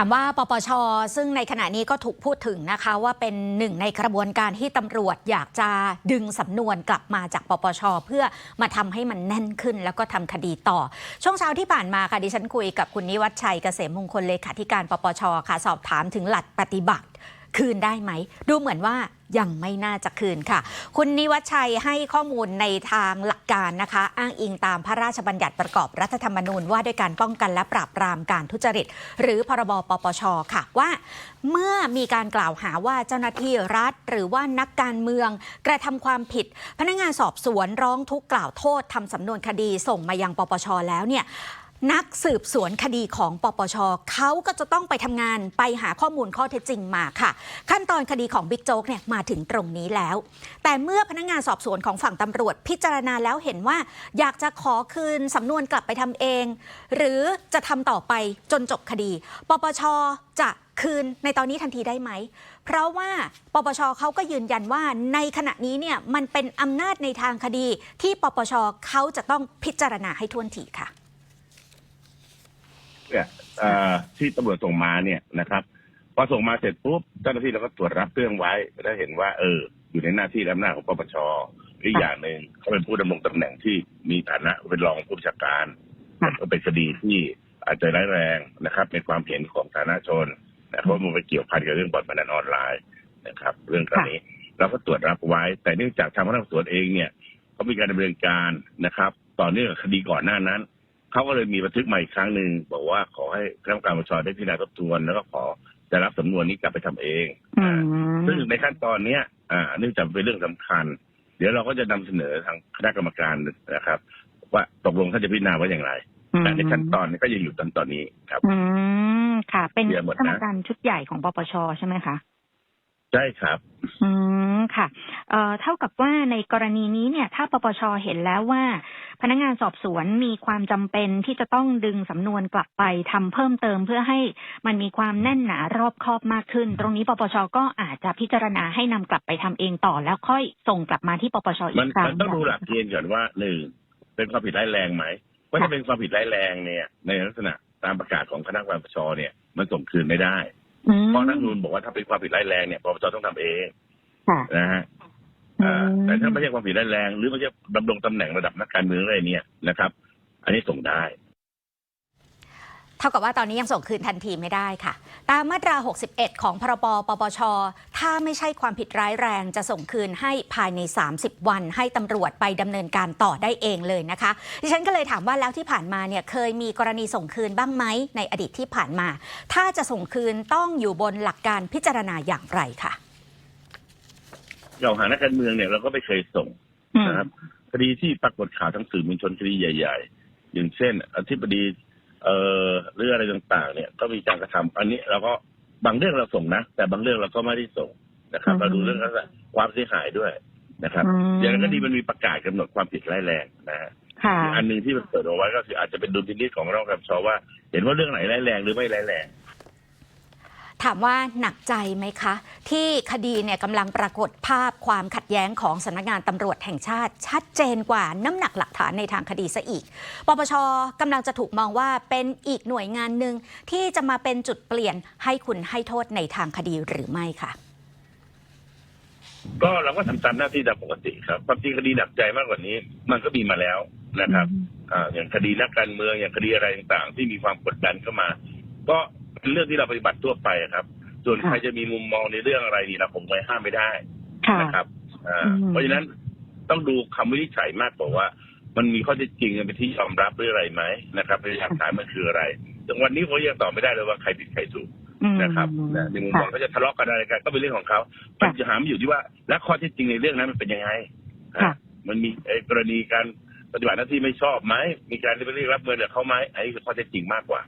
ามว่าปปช ซึ่งในขณะนี้ก็ถูกพูดถึงนะคะว่าเป็นหนึ่งในกระบวนการที่ตำรวจอยากจะดึงสำนวนกลับมาจากปปช เพื่อมาทำให้มันแน่นขึ้น แล้วก็ทำคดีต่อ ช่วงเช้าที่ผ่านมาค่ะดิฉันคุยกับคุณนิวัฒชัยเกษมมงคลเลขาธิการปปชค่ะสอบถามถึงหลักปฏิบัติ คืนได้ไหม ดูเหมือนว่ายังไม่น่าจะคืนค่ะ คุณนิวัชัยให้ข้อมูลในทางหลักการนะคะ อ้างอิงตามพระราชบัญญัติประกอบรัฐธรรมนูญว่าด้วยการป้องกันและปราบปรามการทุจริต หรือพรบปปชค่ะว่า เมื่อมีการกล่าวหาว่าเจ้าหน้าที่รัฐ หรือว่านักการเมือง กระทำความผิด พนักงานสอบสวนร้องทุกข์กล่าวโทษทำสำนวนคดีส่งมายังปปชแล้วเนี่ย นักสืบสวนคดีของปปชเขาก็จะต้องไปทำงานไปหาข้อมูลข้อเท็จจริงมาค่ะ ขั้นตอนคดีของบิ๊กโจ๊กเนี่ยมาถึงตรงนี้แล้ว แต่เมื่อพนักงานสอบสวนของฝั่งตำรวจพิจารณาแล้วเห็นว่า อยากจะขอคืนสำนวนกลับไปทำเอง หรือจะทำต่อไปจนจบคดี ปปชจะคืนในตอนนี้ทันทีได้ไหม เพราะว่าปปชเขาก็ยืนยันว่าในขณะนี้เนี่ยมันเป็นอำนาจในทางคดีที่ปปชเขาจะต้องพิจารณาให้ท่วนทีค่ะ เนี่ยเอ่อที่ตำรวจส่งมาเนี่ยนะครับ พอส่งมาเสร็จปุ๊บเจ้าหน้าที่เราก็ตรวจรับเรื่องไว้แล้วเห็นว่า เออ อยู่ในหน้าที่และอำนาจของปปชอีกอย่างหนึ่งเขาเป็นผู้ดำรงตำแหน่งที่มีฐานะเป็นรองผู้บัญชาการค่ะ ก็เป็นคดีที่อาจจะร้ายแรงนะครับในความเห็นของฐานะชนนะครับเพราะมันไปเกี่ยวพันกับเรื่องบ่อนพนันออนไลน์นะครับ เรื่องครั้งนี้เราก็ตรวจรับไว้ แต่เนื่องจากทางพนักงานสอบสวนเองเนี่ยเขามีการดำเนินการนะครับ ต่อเนื่องกับคดีก่อนหน้านั้น เขาก็เลยมีบันทึกใหม่อีกครั้งหนึ่งบอกว่าขอให้คณะกรรมการปปชได้พิจารณาทบทวนแล้วก็ขอจะรับสำนวนนี้กลับไปทำเองอือ่ามซึ่งในขั้นตอนเนี้ยอ่าเนื่องจากเป็นเรื่องสำคัญ เดี๋ยวเราก็จะนำเสนอทางคณะกรรมการนะครับ ว่าตกลงท่านจะพิจารณาว่าอย่างไร แต่ในขั้นตอนนี้ก็ยังอยู่ตอนตอนนี้ครับ อืมค่ะ เป็นเคลียร์หมดนะ กรรมการชุดใหญ่ของปปชใช่ไหมคะ ใช่ครับ อืมค่ะ เอ่อเท่ากับว่าในกรณีนี้เนี่ย ถ้าปปชเห็นแล้วว่า พนักงานสอบสวนมีความจำเป็นที่จะต้องดึงสำนวนกลับไปทำเพิ่มเติมเพื่อให้มันมีความแน่นหนารอบคอบมากขึ้น ตรงนี้ปปชก็อาจจะพิจารณาให้นำกลับไปทำเองต่อแล้วค่อยส่งกลับมาที่ปปชอีมันกครั้งมันต้องดูหลักเกณฑ์ก่อนว่าหนึ่งเป็นความผิดร้ายแรงไหมว่าถ้าเป็นความผิดร้ายแรงเนี่ย ในลักษณะตามประกาศของคณะกรรมการปปชเนี่ย มันส่งคืนไม่ได้ อืมเพราะรัฐธรรมนูญบอกว่าถ้าเป็นความผิดร้ายแรงเนี่ยปปชต้องทำเองค่ะ นะฮะอือ่ามแต่ถ้าไม่ใช่ความผิดร้ายแรง หรือไม่ใช่ดำรงตำแหน่งระดับนักการเมืองอะไรเนี่ยนะครับ อันนี้ส่งได้ เท่ากับว่าตอนนี้ยังส่งคืนทันทีไม่ได้ค่ะ ตามมาตรา 61 ของพรบปปช ถ้าไม่ใช่ความผิดร้ายแรงจะส่งคืนให้ภายใน 30 วัน ให้ตำรวจไปดำเนินการต่อได้เองเลยนะคะ ดิฉันก็เลยถามว่าแล้วที่ผ่านมาเนี่ยเคยมีกรณีส่งคืนบ้างไหมในอดีตที่ผ่านมา ถ้าจะส่งคืนต้องอยู่บนหลักการพิจารณาอย่างไรค่ะเราหานักการเมืองเนี่ยเราก็ไม่เคยส่งอืมนะครับคดีที่ปรากฏข่าวทั้งสื่อมวลชนคดีใหญ่ ๆ อย่างเช่น อธิบดีเอ่อ หรืออะไรต่างๆ เนี่ยก็มีการกระทำอันนี้เราก็บางเรื่องเราส่งนะ แต่บางเรื่องเราก็ไม่ได้ส่งนะครับ เราดูเรื่องลักษณะความเสียหายด้วยนะครับอืมอย่างนั้นก็ดีมันมีประกาศกำหนดความผิดร้ายแรงนะฮะค่ะอันหนึ่งที่มันเปิดเอาไว้ก็คืออาจจะเป็นดุลพินิจของรองกำชว่า เห็นว่าเรื่องไหนร้ายแรงหรือไม่ร้ายแรง ถามว่าหนักใจไหมคะ ที่คดีเนี่ยกำลังปรากฏภาพความขัดแย้งของสำนักงานตำรวจแห่งชาติ ชัดเจนกว่าน้ำหนักหลักฐานในทางคดีซะอีก ปปชกำลังจะถูกมองว่าเป็นอีกหน่วยงานหนึ่งที่จะมาเป็นจุดเปลี่ยนให้คุณให้โทษในทางคดีหรือไม่ค่ะก็เราก็ทำตามหน้าที่ตามปกติครับความจริงคดีหนักใจมากกว่านี้ มันก็มีมาแล้วนะครับ อ่าอย่างคดีนักการเมืองอย่างคดีอะไรต่างๆ ที่มีความกดดันเข้ามา ก็ เป็นเรื่องที่เราปฏิบัติทั่วไปครับ ส่วนค่ะใครจะมีมุมมองในเรื่องอะไรนี่เราคงไปห้ามไม่ได้ค่ะนะครับอ่าอืมเพราะฉะนั้นต้องดูคำวินิจฉัยมากกว่าว่า มันมีข้อเท็จจริงเป็นที่ยอมรับหรืออะไรไหมนะครับพยานฐานมันคืออะไรถึงวันนี้ผมยังตอบไม่ได้เลยว่าใครผิดใครถูกอืมนะครับนะในมุมมองเขาจะทะเลาะกันอะไรกันก็เป็นเรื่องของเขามันจะหามาอยู่ที่ว่า และข้อเท็จจริงในเรื่องนั้นมันเป็นยังไงค่ะอะมันมีไอ้กรณีการปฏิบัติหน้าที่ไม่ชอบไหมมีการเรียกรับเงินจากเขาไหมอันนี้คือข้อเท็จจริงมากกว่า